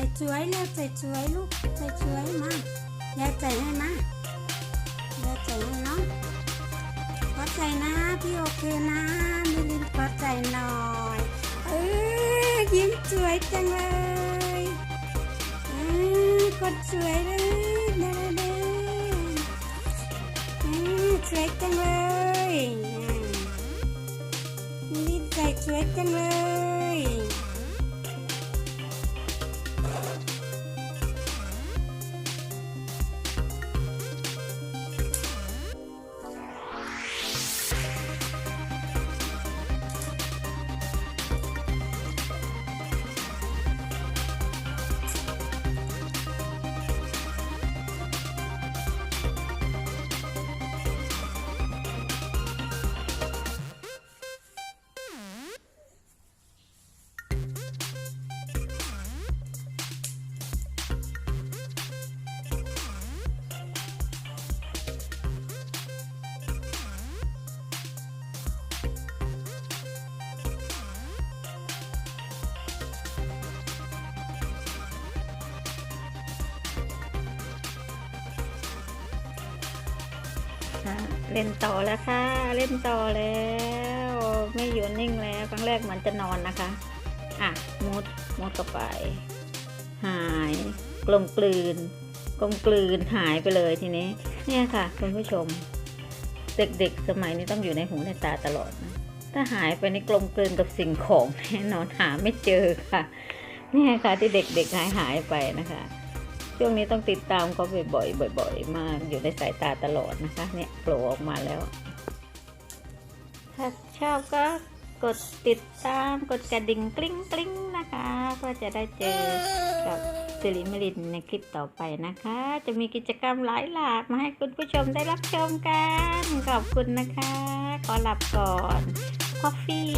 ส่ช่วยแล้วใส่ช่วยลูกใส่ช่วยมายายใส่ให้มายายใส่ให้น้องขอใจนะพี่โอเคนะมิลินขอใจหน่อยเออยิ้มสวยจังเลยเออกดสวยเลยเด้อเด้อออสวยจังเลยมิลินใส่สวยจังเลย เล่นต่อแล้วค่ะ เล่นต่อแล้ว ไม่อยู่นิ่งแล้ว ครั้งแรกเหมือนจะนอนนะคะ อะมุดมุดเข้าไป หาย กลมกลืน กลมกลืนหายไปเลยทีนี้ เนี่ยค่ะ คุณผู้ชม เด็กๆ สมัยนี้ต้องอยู่ในหูในตาตลอดนะถ้าหายไปในกลมกลืนกับสิ่งของแน่นอนหาไม่เจอค่ะ เนี่ยค่ะที่เด็กๆหายหายไปนะคะ ช่วงนี้ต้องติดตามเขาบ่อยๆบ่อย ๆ มากอยู่ในสายตาตลอดนะคะ เนี่ยโผล่ออกมาแล้ว ถ้าชอบก็กดติดตามกดกระดิ่งกลิ้งกลิ้งนะคะเพื่อจะได้เจอกับสิริมรินในคลิปต่อไปนะคะ จะมีกิจกรรมหลายหลากมาให้คุณผู้ชมได้รับชมกัน ขอบคุณนะคะ ขอหลับก่อน คอฟฟี่